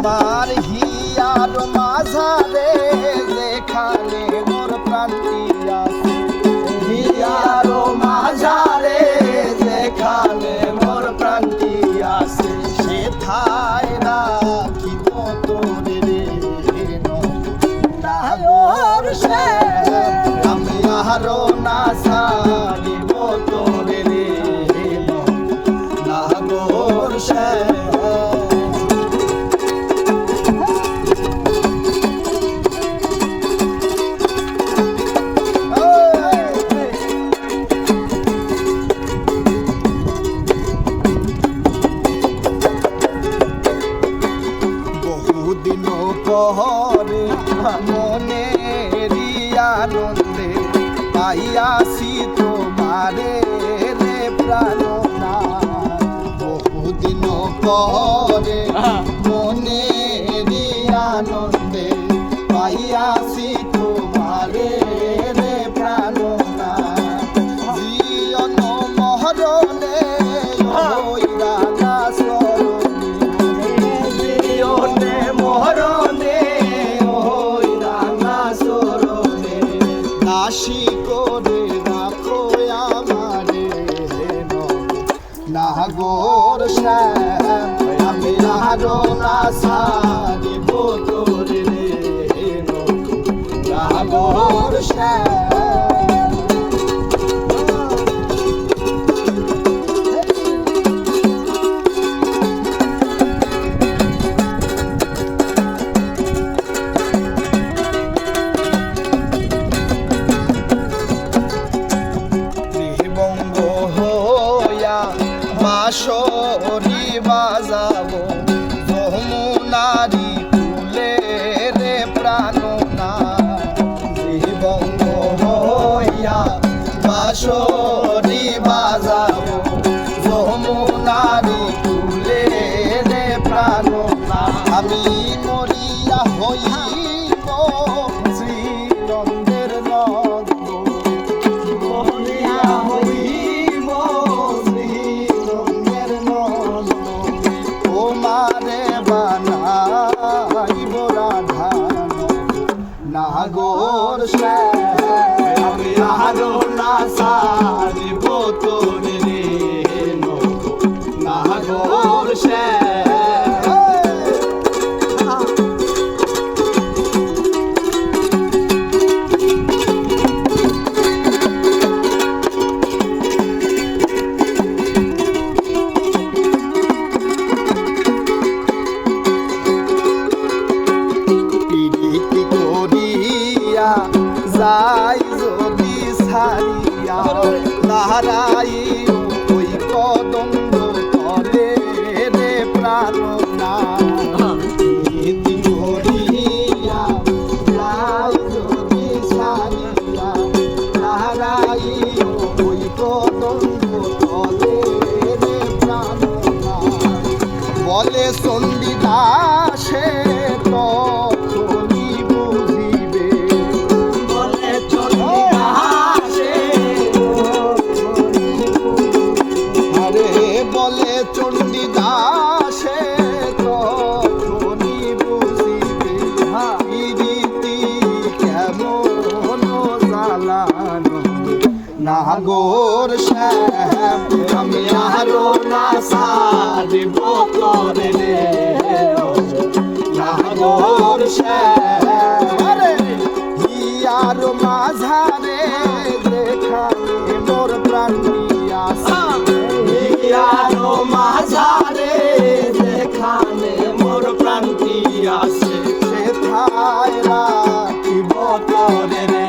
আমার হিয়ার মাঝারে যেখানে মোর প্রাণী আছে। হিয়ার মাঝারে যেখানে মোর প্রাণী আছে। সে থায় রাখিব তোরে রে নাগর সে আমি আরও না সারিব তোরে রে নাগর সে বহুদিন পহরে মনে আনন্দে পাইয়াছি তোমারে রে প্রাণনা বহুদিন পরে মনে আনন্দে পাইয়াছি নাশি করে রাখো আমারে নাগর শ্যাম আমি আরও না সারিব বাঁশরি বাজাবো। যমুনারি কুলে রে প্রাণনা ত্রিবঙ্গ হইয়া বাঁশরি বাজাবো। যমুনারি কুলে রে প্রাণনা আমি শ্যাম আমি আরও না সারিব তোরে রে নাগর। শ্যাম যাই যদি সারিয়া লাহারাই ওই কদম্ব তলে রে পিরিতি করিয়া যাই নাগর আমি আরও না সারিব তোরে রে নাগর শ্যাম রাখিব তোরে